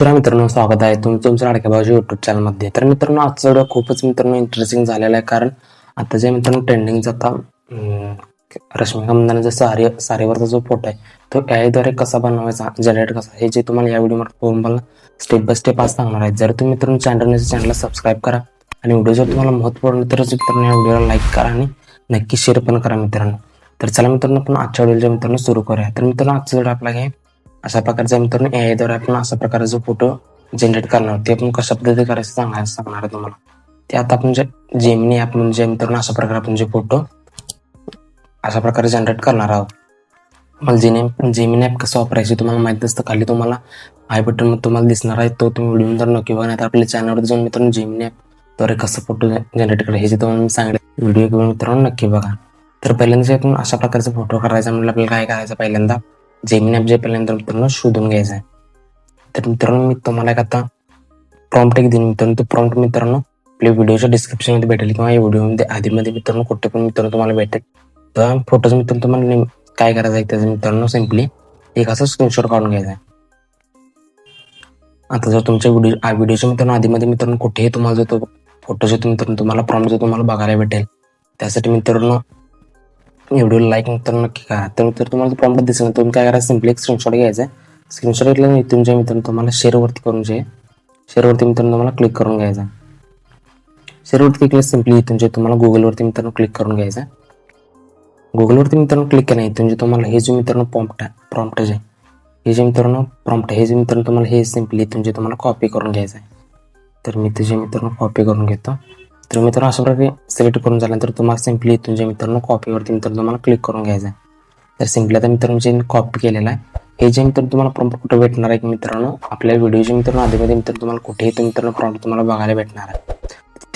तर मित्रांनो स्वागत आहे तुमचं तुमच्या लाडक्या भाऊच्या युट्यूब चॅनलमध्ये तर मित्रांनो आजचा व्हिडिओ खूपच मित्रांनो इंटरेस्टिंग झालेला आहे कारण आता जे मित्रांनो ट्रेंडिंगचा आता रश्मिका मंदानाचा सारे सारेवरचा जो फोटो आहे तो द्वारे कसा बनवायचा जनरेट कसा हे जे तुम्हाला या व्हिडिओमध्ये बघून मला स्टेप बाय स्टेप आज सांगणार आहे. जर तुम्ही मित्रांनो चॅनल चॅनलला सबस्क्राईब करा आणि व्हिडिओ जर तुम्हाला महत्त्वपूर्ण तरच मित्रांनो या व्हिडिओला लाईक करा आणि नक्की शेअर पण करा मित्रांनो. तर चला मित्रांनो आपण आजच्या व्हिडिओच्या मित्रांनो सुरू करूया. तर मित्रांनो आजचा व्हिडिओ आपला आहे अशा प्रकारचा मित्रांनो ए आयद्वारे आपण अशा प्रकारचा फोटो जनरेट करणार आहोत. ते आपण कशा पद्धतीने करायचं सांगायला सांगणार आहे तुम्हाला. ते आता आपण जे जेमिनी ॲप म्हणजे मित्रांनो अशा प्रकारे आपण जे फोटो अशा प्रकारे जनरेट करणार आहोत. मला जेने जेमिनी ॲप कसं वापरायचं तुम्हाला माहीत असतं खाली तुम्हाला आय बटन तुम्हाला दिसणार आहे तो तुम्ही व्हिडिओ नंतर नक्की बघा नाही आपल्या चॅनलवर जाऊन मित्रांनो जेमिनी ॲपद्वारे कसं फोटो जनरेट करायचे हे जे तुम्हाला मी सांगितलं व्हिडिओ घेऊन मित्रांनो नक्की बघा. तर पहिल्यांदा आपण अशा प्रकारचा फोटो करायचा म्हणजे आपल्याला काय करायचं? पहिल्यांदा जेमिनी ॲप जे पहिल्यांदा मित्रांनो शोधून घ्यायचं आहे. तर मित्रांनो मी तुम्हाला एक आता प्रॉम्प्ट एक देईन. मित्रांनो तो प्रॉम्प्ट मित्रांनो आपल्या व्हिडिओच्या डिस्क्रिप्शनमध्ये भेटेल किंवा या व्हिडिओमध्ये आधीमध्ये मित्रांनो कुठे पण मित्रांनो तुम्हाला भेटेल. तर फोटोज मित्रांनो तुम्हाला काय करायचं आहे त्याचं मित्रांनो सिम्पली एक असं स्क्रीनशॉट काढून घ्यायचा आहे. आता जर तुमच्या व्हिडिओ व्हिडिओच्या मित्रांनो आधीमध्ये मित्रांनो कुठेही तुम्हाला जो तो फोटो जो मित्रांनो तुम्हाला प्रॉम्प्ट जो तुम्हाला बघायला भेटेल. त्यासाठी मित्रांनो व्हिडिओ लाईक तर नक्की करा. तर तर तुम्हाला प्रॉम्प्ट दिसेल ना, तुम्ही काय करा सिम्पली एक स्क्रीनशॉट घ्यायचा आहे स्क्रीनशॉट घेतल्यानंतर तुमच्या मित्रांनो तुम्हाला शेअरवरती करून जे शेअरवरती मित्रांनो तुम्हाला क्लिक करून घ्यायचा शेअरवरती क्लिक केलं सिम्पली तुमचे तुम्हाला गुगलवरती मित्रांनो क्लिक करून घ्यायचा गुगलवरती मित्रांनो क्लिक केलं आहे तुमचे तुम्हाला हे जे मित्रांनो प्रॉम्प्ट आहे प्रॉम्प्ट जे हे जे मित्रांनो प्रॉम्प्ट हे जे मित्रांनो तुम्हाला हे सिम्पली तुमचे तुम्हाला कॉपी करून घ्यायचं आहे तर मी तुझे मित्रांनो कॉपी करून घेतो. तर मित्रांनो अशा प्रकारे सिलेक्ट करून झाल्यानंतर तुम्हाला सिम्पली तुमच्या मित्रांनो कॉपीवरती मित्रांनो तुम्हाला क्लिक करून घ्यायचं आहे. तर सिम्पली आता मित्रांनो जे कॉपी केलेलं आहे हे जे मित्र तुम्हाला प्रॉम्प्ट कुठे भेटणार आहे की मित्रांनो आपल्या व्हिडिओचे मित्रांनो आधीमध्ये मित्र तुम्हाला कुठेही तो मित्रांनो प्रॉम्प्ट तुम्हाला बघायला भेटणार आहे.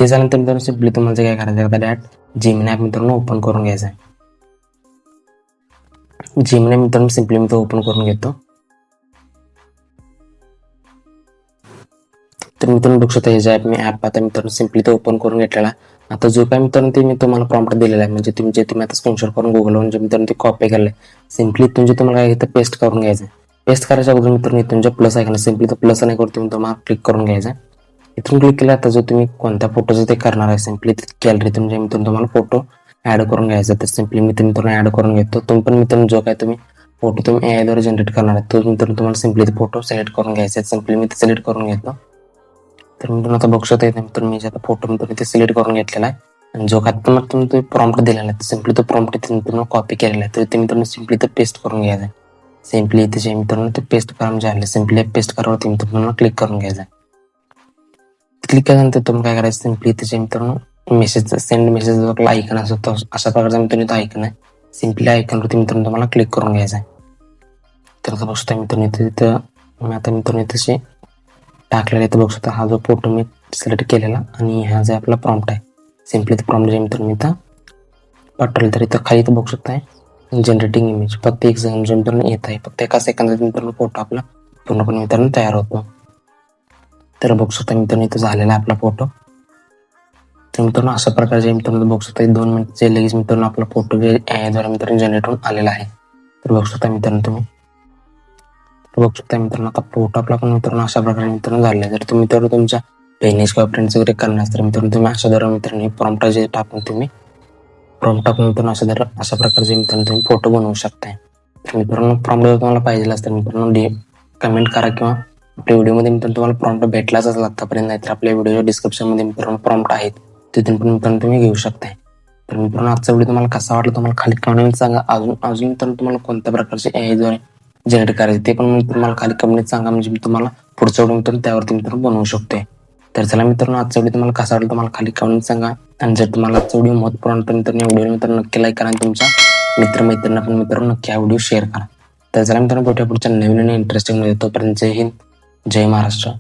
ते झाल्यानंतर मित्रांनो सिम्पली तुम्हाला काय करायचं आहे डॅट जिमिन ॲप मित्रांनो ओपन करून घ्यायचं आहे. जिमिन मित्रांनो सिम्पली मी तो ओपन करून घेतो. तर मित्रांनो बघू शकता हे जे ॲप मी ॲप आता मित्रांनो सिम्पली तो ओपन करून घेतलेला. आता जो काय मित्रांनो ते मी तुम्हाला प्रॉम्प्ट दिलेला आहे. म्हणजे तुम्ही जे तुम्ही आता स्क्रीनशॉट करून गुगलवरून जे मित्रांनो ते कॉपी केलं सिम्पली इथून जे तुम्हाला काय इथं पेस्ट करून घ्यायचं पेस्ट करायच्या अगोदर मित्रांनो तुमच्या प्लस आहे ना सिम्पली तर प्लस नाही करून तुम्हाला क्लिक करून घ्यायचं आहे. इथून क्लिक केलं आता जो तुम्ही कोणत्या फोटोचं ते करणार आहे सिम्पली गॅलरी तुमच्या मित्रांनो तुम्हाला फोटो ऍड करून घ्यायचा तर सिम्पली मी मित्रांनो ऍड करून घेतो. तुम्ही पण मित्रांनो जो काय तुम्ही फोटो तुम्ही एआयद्वारे जनरेट करणार आहे तो मित्रांनो तुम्हाला सिम्पली फोटो सिलेक्ट करून घ्यायचा सिम्पली मी ते सिलेक्ट करून घेतो. तर मित्रांनो आता बघू शकता मित्रांनो मी जे आता फोटो तुम्ही ते सिलेक्ट करून घेतलेला आहे. आणि जो काय पण तुम्ही प्रॉम्प्ट दिलेला आहे सिम्पली तो प्रॉम्प्ट इथे मित्रांनो कॉपी केलेला आहे. तर ते मित्रांनो सिम्पली ते पेस्ट करून घ्यायचं आहे. सिम्पली इथे जे मित्रांनो ते पेस्ट करून जे आले सिम्पली पेस्ट करावरती मित्रांनो क्लिक करून घ्यायचं आहे. क्लिक केल्यानंतर तुम्ही काय करायचं सिम्पली त्याचे मित्रांनो मेसेज सेंड मेसेज आपला ऐकन असतो तो अशा प्रकारचा मित्रांनो इथं ऐकन आहे. सिम्पली ऐकनवरती मित्रांनो तुम्हाला क्लिक करून घ्यायचं आहे. तर आता बघू शकता मित्रांनो इथे तिथं मी आता मित्रांनो इथे टाकलेला इथं बघू शकता हा जो फोटो मी सिलेक्ट केलेला आणि हा जो आपला प्रॉम्प्ट आहे. सिम्पली ते प्रॉम्प्ट जे मी इथं पाठवलं तर इथं खाली इथं बघू शकताय जनरेटिंग इमेज फक्त एक सेकंड मित्रांनो येत आहे. फक्त एका सेकंदात मित्रांनो फोटो आपला पूर्णपणे मित्रांनो तयार होतो. तर बघू शकता मित्रांनो इथं झालेला आहे आपला फोटो तर मित्रांनो अशा प्रकारचे मित्रांनो बघू शकता दोन मिनिटचे लगेच मित्रांनो आपला फोटो जे द्वारे मित्रांनो जनरेट होऊन आलेला आहे. तर बघू शकता मित्रांनो तुम्ही तर बघू शकता मित्रांनो आता पोटापला आपला पण मित्रांनो अशा प्रकारे मित्रांनो झाले जर तुम्ही तर तुमच्या बहिणीस किंवा फ्रेंड्स वगैरे करणार तर मित्रांनो तुम्ही अशा दर मित्रांनो प्रॉम्प्ट जे टाकून तुम्ही प्रॉम्प्ट टाकून मित्रांनो अशा दर अशा प्रकारचे मित्रांनो तुम्ही फोटो बनवू शकताय. तर मित्रांनो प्रॉम्प्ट जर तुम्हाला पाहिजे असतं मित्रांनो डी कमेंट करा किंवा आपल्या व्हिडिओमध्ये मित्रांनो तुम्हाला प्रॉम्प्ट भेटलाच असेल आतापर्यंत नाहीतर आपल्या व्हिडिओच्या डिस्क्रिप्शनमध्ये मित्रांनो प्रॉम्प्ट आहेत तिथून पण मित्रांनो तुम्ही घेऊ शकताय. तर मित्रांनो आजचा व्हिडिओ तुम्हाला कसा वाटला तुम्हाला खाली कमेंट सांगा. अजून अजून तर तुम्हाला कोणत्या प्रकारचे AI द्वारे जनरेट करायचे ते पण मी तुम्हाला खाली कमेंट सांगा. म्हणजे मी तुम्हाला पुढचं व्हिडिओ मित्रांनो त्यावरती मित्रांनो बनवू शकतोय. तर चला मित्रांनो आजचा व्हिडिओ तुम्हाला कसा वाटला तुम्हाला खाली कमेंट सांगा. आणि जर तुम्हाला आजचा व्हिडिओ महत्त्वपूर्ण वाटला तर मित्रांनो व्हिडिओ मित्रांनो नक्की लाईक करा आणि तुमच्या मित्रमैत्रिणींना पण मित्रांनो नक्की हा व्हिडिओ शेअर करा. तर चला मित्रांनो भेटूया पुढच्या नवीन आणि इंटरेस्टिंगमध्ये. तोपर्यंत जय हिंद जय महाराष्ट्र.